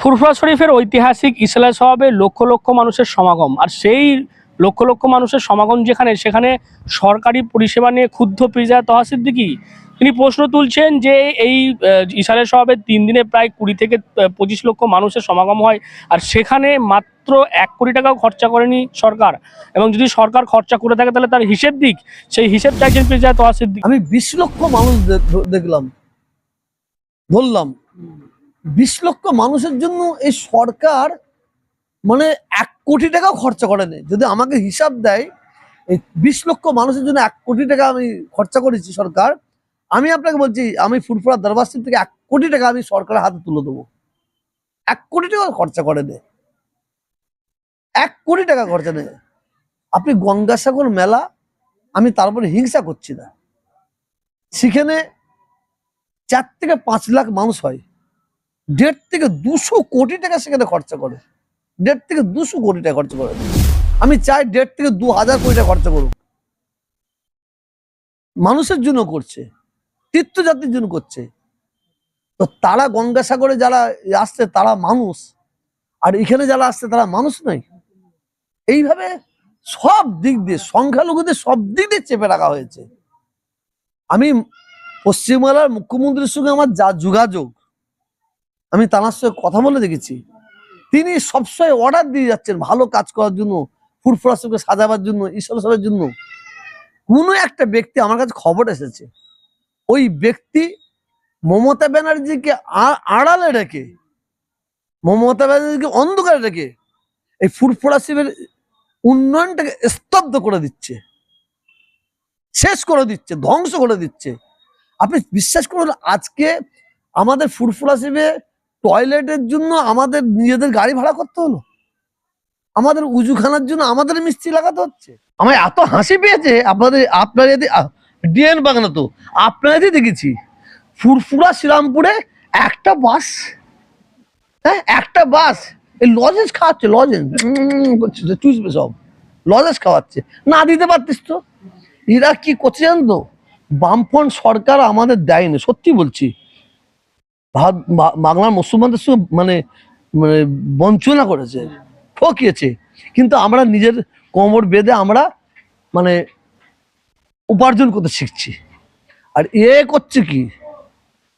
ফুরফুরা শরীফের ঐতিহাসিক ইসলাম সহাবে লক্ষ লক্ষ মানুষের সমাগম। আর সেই লক্ষ লক্ষ মানুষের সমাগম যেখানে, সেখানে সরকারি পরিষেবা নিয়ে ক্ষুব্ধ পিজা তহাসিদ্দিকি। তিনি প্রশ্ন তুলছেন যে এই ইসালের সহাবে তিন দিনে প্রায় কুড়ি থেকে পঁচিশ লক্ষ মানুষের সমাগম হয়। আর সেখানে মাত্র এক কোটি টাকাও খরচা করেনি সরকার। এবং যদি সরকার খরচা করে থাকে, তাহলে তার হিসেব দিক। সেই হিসেব চাইছেন পিজা তহাসিদ্দিক আমি বিশ লক্ষ মানুষ দেখলাম। ধরলাম। বিশ লক্ষ মানুষের জন্য এই সরকার মানে এক কোটি টাকাও খরচা করেনি। যদি আমাকে হিসাব দেয়, এই বিশ লক্ষ মানুষের জন্য এক কোটি টাকা আমি খরচা করেছি সরকার, আমি আপনাকে বলছি, আমি ফুরফুরা দরবার থেকে এক কোটি টাকা আমি সরকারের হাতে তুলে দেবো। এক কোটি টাকা খরচা করে দে এক কোটি টাকা খরচা নেই। আপনি গঙ্গাসাগর মেলা, আমি তারপরে হিংসা করছি না। সেখানে চার থেকে পাঁচ লাখ মানুষ হয়। দেড় থেকে দুশো কোটি টাকা সেখানে খরচা করে। দেড় থেকে দুশো কোটি টাকা খরচা করে। আমি চাই দেড় থেকে দু হাজার কোটি টাকা খরচা করুক। মানুষের জন্য করছে, তীর্থযাত্রীর জন্য করছে। তো তারা গঙ্গাসাগরে যারা আসছে, তারা মানুষ। আর এখানে যারা আসছে, তারা মানুষ নয়। এইভাবে সব দিক দিয়ে, সংখ্যালঘুদের সব দিক দিয়ে চেপে রাখা হয়েছে। আমি পশ্চিমবাংলার মুখ্যমন্ত্রীর সঙ্গে আমার যা যোগাযোগ আমি তার সঙ্গে কথা বলে দেখেছি। তিনি সবসময় অর্ডার দিয়ে যাচ্ছেন ভালো কাজ করার জন্য ফুরফুরা সঙ্গে সাজাবার জন্য, ঈশ্বর সবের জন্য। কোনো একটা ব্যক্তি আমার কাছে খবর এসেছে। ওই ব্যক্তি মমতা ব্যানার্জিকে আড়ালে রেখে, মমতা ব্যানার্জিকে অন্ধকারে রেখে এই ফুরফুরা শিবের উন্নয়নটাকে স্তব্ধ করে দিচ্ছে। শেষ করে দিচ্ছে, ধ্বংস করে দিচ্ছে। আপনি বিশ্বাস করুন, আজকে আমাদের ফুরফুরা টয়লেটের জন্য আমাদের নিজেদের গাড়ি ভাড়া করতে হলো। আমাদের উজুখানার জন্য আমাদের মিস্ত্রি লাগাতে হচ্ছে। আমার এত হাসি পেয়েছে, আপনাদের আপনার যদি ডিএন বাগানা তো, আপনাদের দেখেছি, ফুরফুরা শ্রীরামপুরে একটা বাস হ্যাঁ একটা বাস, এই লজেন্স খাওয়াচ্ছে লজেন্স করছে চুষবে সব লজেন্স খাওয়াচ্ছে, না দিতে পারতিস তো। এরা কি করছে জানেন তো বামফ্রন্ট সরকার আমাদের দেয়নি, সত্যি বলছি। ভারত বাংলার মুসলমানদের সঙ্গে মানে মানে বঞ্চনা করেছে, ঠকিয়েছে। কিন্তু আমরা নিজের কোমর বেঁধে আমরা মানে উপার্জন করতে শিখছি। আর এ করছে কি?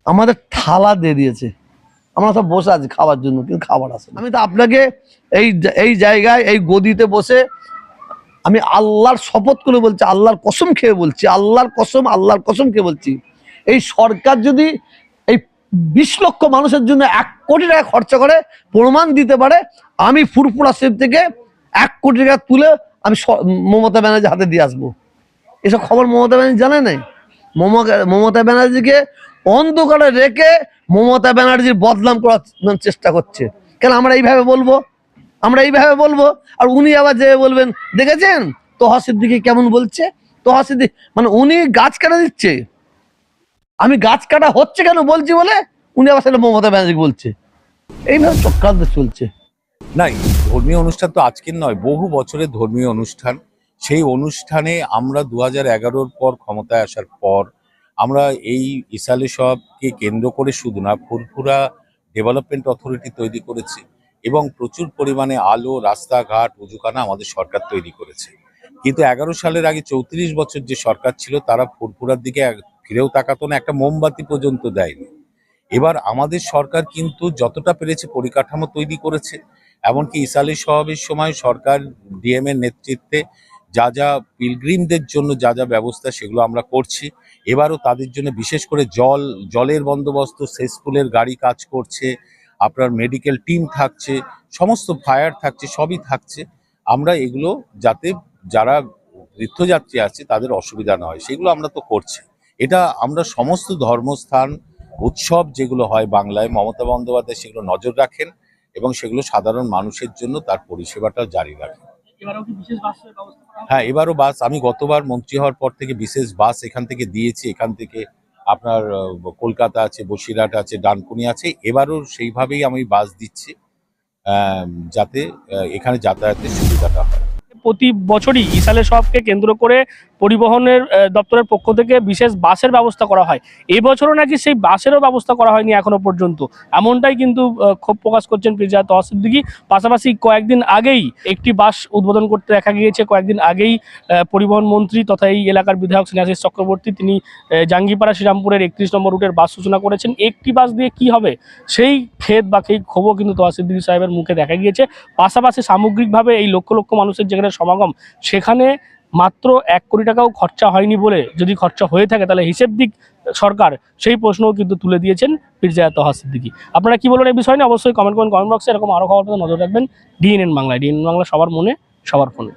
আমাদের থালা দিয়ে দিয়েছে। আমরা সব বসে আছি খাওয়ার জন্য, কিন্তু খাবার আসে। আমি তো আপনাকে এই এই জায়গায়, এই গদিতে বসে, আমি আল্লাহর শপথ করে বলছি, আল্লাহর কসম খেয়ে বলছি, আল্লাহর কসম আল্লাহর কসম খেয়ে বলছি। এই সরকার যদি বিশ লক্ষ মানুষের জন্য এক কোটি টাকা খরচা করে প্রমাণ দিতে পারে, আমি ফুরফুরা শিব থেকে এক কোটি টাকা তুলে আমি মমতা ব্যানার্জি হাতে দিয়ে আসব। এসব খবর মমতা ব্যানার্জি জানে নাই? মমতা- মমতা ব্যানার্জিকে অন্ধকারে রেখে মমতা ব্যানার্জির বদনাম করার চেষ্টা করছে। কেন আমরা এইভাবে বলব? আমরা এইভাবে বলব? আর উনি আবার যে বলবেন, দেখেছেন? তোহা সিদ্দিকি কেমন বলছে? তোহা সিদ্দিক মানে উনি গাছ কাটা দিচ্ছে। আমি গাছ কাটা হচ্ছে কেন বলছি বলে? উনি আবার সেটা মমতা ব্যানার্জি বলছে। এইভাবে চক্রান্ত চলছে। না ধর্মীয় অনুষ্ঠান তো আজকের নয়, বহু বছরের ধর্মীয় অনুষ্ঠান। সেই অনুষ্ঠানে আমরা দু হাজার এগারোর পর ক্ষমতায় আসার পর আমরা এই ইসালে সবকে কেন্দ্র করে শুধু না, ফুরফুরা ডেভেলপমেন্ট অথরিটি তৈরি করেছি এবং প্রচুর পরিমাণে আলো, রাস্তাঘাট, উজুখানা আমাদের সরকার তৈরি করেছে। কিন্তু এগারো সালের আগে চৌত্রিশ বছর যে সরকার ছিল, তারা ফুরফুরার দিকে ফিরেও তাকাতো না, একটা মোমবাতি পর্যন্ত দেয়নি। এবার আমাদের সরকার কিন্তু যতটা পেরেছে পরিকাঠামো তৈরি করেছে, এমনকি ইসালি সহাবের সময় সরকার ডিএম এর নেতৃত্বে যা যা পিলগ্রিমদের জন্য যা যা ব্যবস্থা সেগুলো আমরা করছি। এবারও তাদের জন্য বিশেষ করে জল, জলের বন্দোবস্ত সেসফুলের গাড়ি কাজ করছে, আপনার মেডিকেল টিম থাকছে, সমস্ত ফায়ার থাকছে, সবই থাকছে। আমরা এগুলো যাতে যারা তীর্থযাত্রী আছে তাদের অসুবিধা না হয়, সেগুলো আমরা তো করছি। এটা আমরা সমস্ত ধর্মস্থান উৎসব যেগুলো হয় বাংলায় মমতা বন্দ্যোপাধ্যায় সেগুলো নজর রাখেন এবং সেগুলো সাধারণ মানুষের জন্য তার পরিষেবাটা জারি রাখেন? হ্যাঁ এবারও বাস আমি গতবার মন্ত্রী হওয়ার পর থেকে বিশেষ বাস এখান থেকে দিয়েছি এখান থেকে আপনার কলকাতা আছে বসিরহাট আছে ডানকুনি আছে এবারও সেইভাবেই আমি বাস দিচ্ছি যাতে এখানে যাতায়াতের সুবিধাটা হয় প্রতি বছরই ইসালে সবকে কেন্দ্র করে পরিবহনের দপ্তরের পক্ষ থেকে বিশেষ বাসের ব্যবস্থা করা হয়। এবছরও নাকি সেই বাসেরও ব্যবস্থা করা হয়নি এখনও পর্যন্ত। এমনটাই কিন্তু ক্ষোভ প্রকাশ করছেন পিরজা তহা সিদ্দিকি পাশাপাশি কয়েকদিন আগেই একটি বাস উদ্বোধন করতে দেখা গিয়েছে। কয়েকদিন আগেই পরিবহন মন্ত্রী তথা এই এলাকার বিধায়ক স্নেহাশিস চক্রবর্তী, তিনি জাঙ্গিপাড়া শ্রীরামপুরের একত্রিশ নম্বর রুটের বাস সূচনা করেছেন। একটি বাস দিয়ে কি হবে? সেই ক্ষেত বা সেই ক্ষোভও কিন্তু তোয়া সিদ্দিকী সাহেবের মুখে দেখা গিয়েছে। পাশাপাশি সামগ্রিকভাবে এই লক্ষ লক্ষ মানুষের যেখানে সমাগম, সেখানে মাত্র এক কোটি টাকাও খরচা হয়নি বলে যদি খরচা হয়ে থাকে তাহলে হিসেব দিক সরকার সেই প্রশ্নও কিন্তু তুলে দিয়েছেন পিরজায়া তহা সিদ্দিকি। আপনারা কি বলেন এই বিষয় নিয়ে? অবশ্যই কমেন্ট করুন কমেন্ট বক্সে এরকম আরও খবর নজর রাখবেন। ডিএনএন বাংলায় ডিএনএন বাংলা সবার মনে, সবার ফোনে।